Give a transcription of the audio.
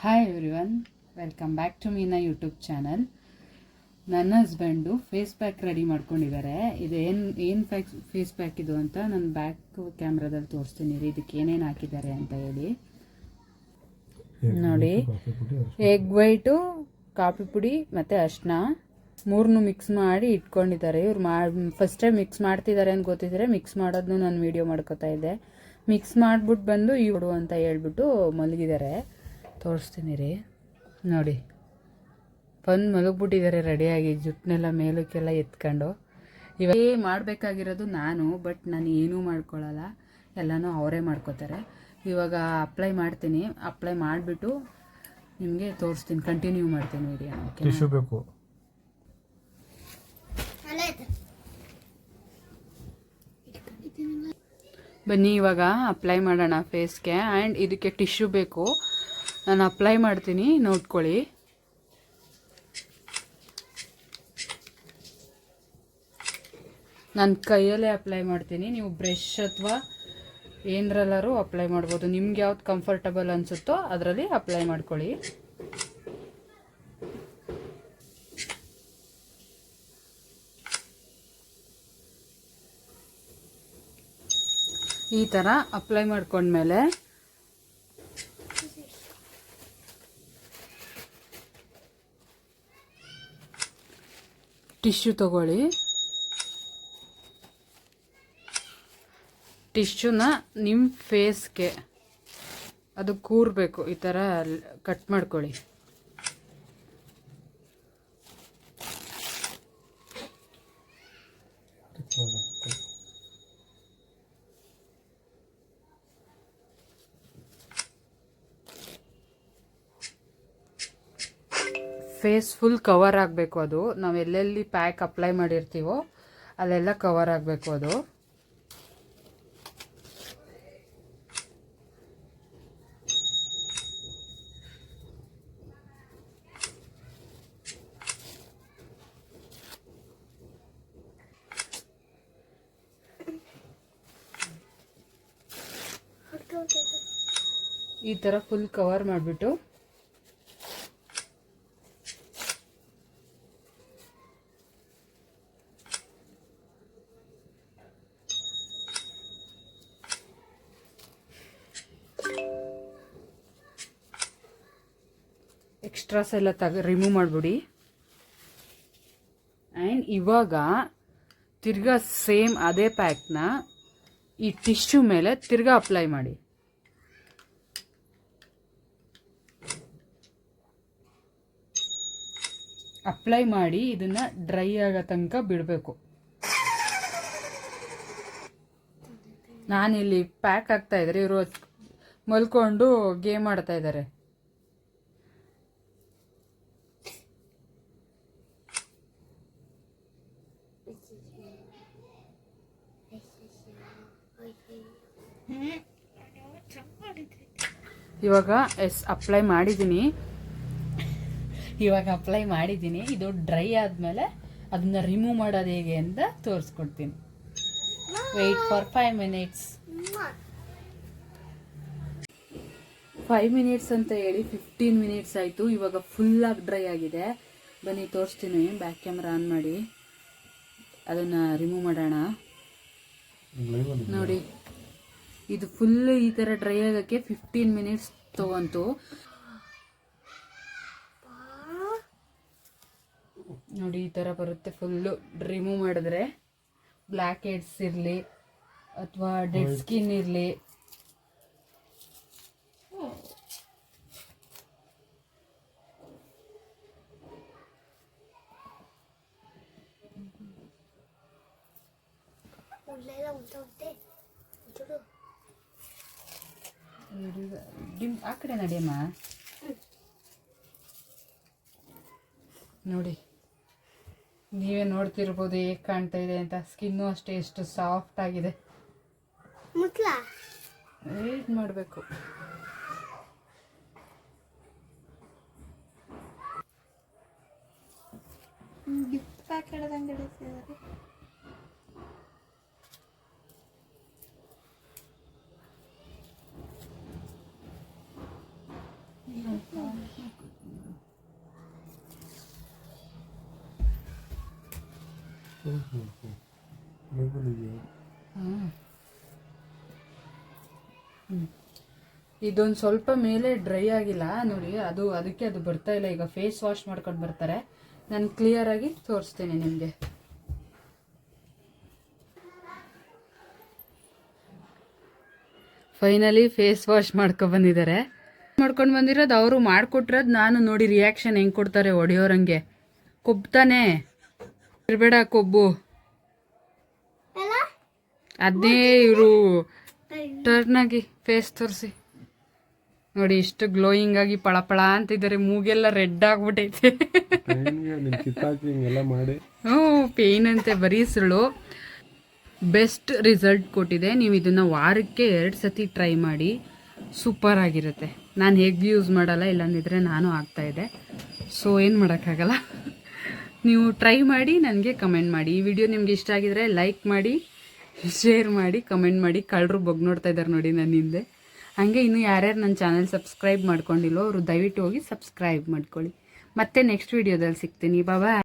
Hi everyone welcome back to Meena YouTube channel ನನ್ನ husband face pack ready ಮಾಡ್ಕೊಂಡಿದ್ದಾರೆ. ಇದು ಏನು ಏನು ಪ್ಯಾಕ್ ಫೇಸ್ ಪ್ಯಾಕ್ ಇದು ಅಂತ ನಾನು ಬ್ಯಾಕ್ ಕ್ಯಾಮ್ರಾದಲ್ಲಿ ತೋರಿಸ್ತೀನಿ ರೀ. ಇದಕ್ಕೆ ಏನೇನು ಹಾಕಿದ್ದಾರೆ ಅಂತ ಹೇಳಿ. ನೋಡಿ. ಎಗ್ ವೈಟು ಕಾಫಿ ಪುಡಿ ಮತ್ತು ಅರ್ಶಿನ ಮೂರನ್ನು ಮಿಕ್ಸ್ ಮಾಡಿ ಇಟ್ಕೊಂಡಿದ್ದಾರೆ. ಇವ್ರು ಮಾ ಫಸ್ಟ್ ಟೈಮ್ ಮಿಕ್ಸ್ ಮಾಡ್ತಿದ್ದಾರೆ ಅಂತ ಗೊತ್ತಿದ್ರೆ ಮಿಕ್ಸ್ ಮಾಡೋದನ್ನು ನಾನು ವೀಡಿಯೋ ಮಾಡ್ಕೋತಾ ಇದ್ದೆ. ಮಿಕ್ಸ್ ಮಾಡಿಬಿಟ್ಟು ಬಂದು ಇವರು ಅಂತ ಹೇಳ್ಬಿಟ್ಟು ಮಲಗಿದ್ದಾರೆ. ತೋರಿಸ್ತೀನಿ ರೀ. ನೋಡಿ. ಬಂದು ಮಲಗಿಬಿಟ್ಟಿದ್ದಾರೆ ರೆಡಿಯಾಗಿ ಜುಟ್ಟನ್ನೆಲ್ಲ ಮೇಲಕ್ಕೆಲ್ಲ ಎತ್ಕೊಂಡು. ಇವಾಗ ಮಾಡಬೇಕಾಗಿರೋದು ನಾನು ಬಟ್ ನಾನು ಏನೂ ಮಾಡ್ಕೊಳ್ಳಲ್ಲ. ಎಲ್ಲನೂ ಅವರೇ ಮಾಡ್ಕೋತಾರೆ. ಇವಾಗ ಅಪ್ಲೈ ಮಾಡ್ತೀನಿ. ಅಪ್ಲೈ ಮಾಡಿಬಿಟ್ಟು ನಿಮಗೆ ತೋರಿಸ್ತೀನಿ. ಕಂಟಿನ್ಯೂ ಮಾಡ್ತೀನಿ ವಿಡಿಯೋ ಟಿಶ್ಯೂ ಬೇಕು. ಬನ್ನಿ ಇವಾಗ ಅಪ್ಲೈ ಮಾಡೋಣ ಫೇಸ್ಗೆ ಆ್ಯಂಡ್ ಇದಕ್ಕೆ ಟಿಶ್ಯೂ ಬೇಕು. ನಾನು ಅಪ್ಲೈ ಮಾಡ್ತೀನಿ, ನೋಡ್ಕೊಳ್ಳಿ. ನಾನು ಕೈಯಲ್ಲೇ ಅಪ್ಲೈ ಮಾಡ್ತೀನಿ. ನೀವು ಬ್ರಷ್ ಅಥವಾ ಏನರಲ್ಲಾರು ಅಪ್ಲೈ ಮಾಡ್ಬೋದು. ನಿಮ್ಗೆ ಯಾವ್ದು ಕಂಫರ್ಟಬಲ್ ಅನಿಸುತ್ತೋ ಅದರಲ್ಲಿ ಅಪ್ಲೈ ಮಾಡ್ಕೊಳ್ಳಿ. ಈ ಥರ ಅಪ್ಲೈ ಮಾಡ್ಕೊಂಡ್ಮೇಲೆ ಟಿಶ್ಯೂ ತಗೊಳ್ಳಿ. ಟಿಶ್ಯೂನ ನಿಮ್ಮ ಫೇಸ್ಗೆ. ಅದು ಕೂರಬೇಕು ಈ ಥರ ಕಟ್ ಮಾಡ್ಕೊಳ್ಳಿ. ಫೇಸ್ ಫುಲ್ ಕವರ್ ಆಗಬೇಕು ಅದು. ನಾವು ಎಲ್ಲೆಲ್ಲಿ ಪ್ಯಾಕ್ ಅಪ್ಲೈ ಮಾಡಿರ್ತೀವೋ ಅಲ್ಲೆಲ್ಲ ಕವರ್ ಆಗಬೇಕು ಅದು. ಈ ಥರ ಫುಲ್ ಕವರ್ ಮಾಡಿಬಿಟ್ಟು ಎಕ್ಸ್ಟ್ರಾಸ್ ಎಲ್ಲ ತಗ ರಿಮೂವ್ ಮಾಡಿಬಿಡಿ. ಆ್ಯಂಡ್ ಇವಾಗ ತಿರ್ಗಾ ಸೇಮ್ ಅದೇ ಪ್ಯಾಕ್ನ ಈ ಟಿಶ್ಯೂ ಮೇಲೆ ತಿರ್ಗಾ ಅಪ್ಲೈ ಮಾಡಿ. ಅಪ್ಲೈ ಮಾಡಿ ಇದನ್ನ ಡ್ರೈ ಆಗೋ ತನಕ ಬಿಡಬೇಕು. ನಾನಿಲ್ಲಿ ಪ್ಯಾಕ್ ಆಗ್ತಾ ಇದ್ದಾರೆ ಇವರು ಮಲ್ಕೊಂಡು ಗೇಮ್ ಆಡ್ತಾ ಇದ್ದಾರೆ ಇವಾಗ ಎಸ್ ಅಪ್ಲೈ ಮಾಡಿದ್ದೀನಿ. ಇವಾಗ ಅಪ್ಲೈ ಮಾಡಿದ್ದೀನಿ. ಇದು ಡ್ರೈ ಆದಮೇಲೆ ಅದನ್ನ ರಿಮೂವ್ ಮಾಡೋದು ಹೇಗೆ ಅಂತ ತೋರಿಸ್ಕೊಡ್ತೀನಿ. Wait for five minutes five minutes ಅಂತ ಹೇಳಿ ಫಿಫ್ಟೀನ್ ಮಿನಿಟ್ಸ್ ಆಯಿತು. ಇವಾಗ ಫುಲ್ಲಾಗಿ ಡ್ರೈ ಆಗಿದೆ. ಬನ್ನಿ, ತೋರಿಸ್ತೀನಿ. ಬ್ಯಾಕ್ ಕ್ಯಾಮ್ರಾ ಆನ್ ಮಾಡಿ. ಅದನ್ನು ರಿಮೂವ್ ಮಾಡೋಣ. ನೋಡಿ. ಇದು ಫುಲ್ ಈ ಥರ ಡ್ರೈ ಆಗೋಕ್ಕೆ ಫಿಫ್ಟೀನ್ ಮಿನಿಟ್ಸ್ ತೊಗೊಂತು. ನೋಡಿ ಈ ಥರ ಬರುತ್ತೆ ಫುಲ್ಲು ರಿಮೂವ್ ಮಾಡಿದ್ರೆ ಬ್ಲ್ಯಾಕ್ ಹೆಡ್ಸ್ ಇರಲಿ ಅಥವಾ ಡೆಡ್ ಸ್ಕಿನ್ ಇರಲಿ ಡಿಮ್ ಆ ಕಡೆ ನಡಿಯಮ್ಮ. ನೋಡಿ ನೀವೇ ನೋಡ್ತಿರ್ಬೋದು ಹೇಗೆ ಕಾಣ್ತಾ ಇದೆ ಅಂತ. ಸ್ಕಿನ್ನು ಅಷ್ಟೇ ಎಷ್ಟು ಸಾಫ್ಟ್ ಆಗಿದೆ. ವೇಟ್ ಮಾಡಬೇಕು. ಗಿಫ್ಟ್ ಪ್ಯಾಕ್ ಅಂಗಡಿ ಇಟ್ಟಿದ್ದಾರೆ. ಇದೊಂದು ಸ್ವಲ್ಪ ಮೇಲೆ ಡ್ರೈ ಆಗಿಲ್ಲ ನೋಡಿ, ಅದು ಅದಕ್ಕೆ ಅದು ಬರ್ತಾ ಇಲ್ಲ. ಈಗ ಫೇಸ್ ವಾಶ್ ಮಾಡ್ಕೊಂಡು ಬರ್ತಾರೆ. ನಾನು ಕ್ಲಿಯರ್ ಆಗಿ ತೋರಿಸ್ತೀನಿ ನಿಮಗೆ. ಫೈನಲಿ ಫೇಸ್ ವಾಶ್ ಮಾಡ್ಕೊ ಬಂದಿದ್ದಾರೆ. ಮಾಡ್ಕೊಂಡು ಬಂದಿರೋದು ಅವರು ಮಾಡಿಕೊಟ್ರದ್ದು ನಾನು ನೋಡಿ ರಿಯಾಕ್ಷನ್ ಹೆಂಗೆ ಕೊಡ್ತಾರೆ ಒಡೆಯೋರಂಗೆ ಕೊಬ್ತಾನೆ ಇರಬೇಡ ಕೊಬ್ಬು. ಅದೇ ಇವರು ಟರ್ನ್ ಆಗಿ ಫೇಸ್ ತೋರಿಸಿ. ನೋಡಿ ಇಷ್ಟು ಗ್ಲೋಯಿಂಗ್ ಆಗಿ ಪಳಪಳ ಅಂತಿದ್ದಾರೆ. ಮೂಗೆಲ್ಲ ರೆಡ್ ಆಗ್ಬಿಟ್ಟೈತೆ ಹ್ಞೂ ಪೇಯ್ನ್ ಅಂತೆ ಬರೀ ಸುಳ್ಳು. ಬೆಸ್ಟ್ ರಿಸಲ್ಟ್ ಕೊಟ್ಟಿದೆ. ನೀವು ಇದನ್ನು ವಾರಕ್ಕೆ ಎರಡು ಸತಿ ಟ್ರೈ ಮಾಡಿ ಸೂಪರ್ ಆಗಿರುತ್ತೆ. ನಾನು ಹೇಗೆ ಯೂಸ್ ಮಾಡಲ್ಲ ಇಲ್ಲಾಂದಿದ್ರೆ ನಾನು ಆಗ್ತಾ ಇದೆ. ಸೊ ಏನು ಮಾಡೋಕ್ಕಾಗಲ್ಲ? ನೀವು ಟ್ರೈ ಮಾಡಿ, ನನಗೆ ಕಮೆಂಟ್ ಮಾಡಿ. ಈ ವಿಡಿಯೋ ನಿಮ್ಗೆ ಇಷ್ಟ ಆಗಿದ್ರೆ ಲೈಕ್ ಮಾಡಿ ಶೇರ್ ಮಾಡಿ ಕಮೆಂಟ್ ಮಾಡಿ. ಕಳ್ಳರು ಬಗ್ ನೋಡ್ತಾ ಇದ್ದಾರೆ ನೋಡಿ ನನ್ನ ಹಿಂದೆ. ಹಾಗೆ ಇನ್ನು ಯಾರ್ಯಾರು ನನ್ನ ಚಾನಲ್ ಸಬ್ಸ್ಕ್ರೈಬ್ ಮಾಡ್ಕೊಂಡಿಲ್ಲೋ ಅವರು ದಯವಿಟ್ಟು ಹೋಗಿ ಸಬ್ಸ್ಕ್ರೈಬ್ ಮಾಡ್ಕೊಳ್ಳಿ. ಮತ್ತೆ ನೆಕ್ಸ್ಟ್ ವಿಡಿಯೋದಲ್ಲಿ ಸಿಗ್ತೀನಿ. ಬಾಬಾ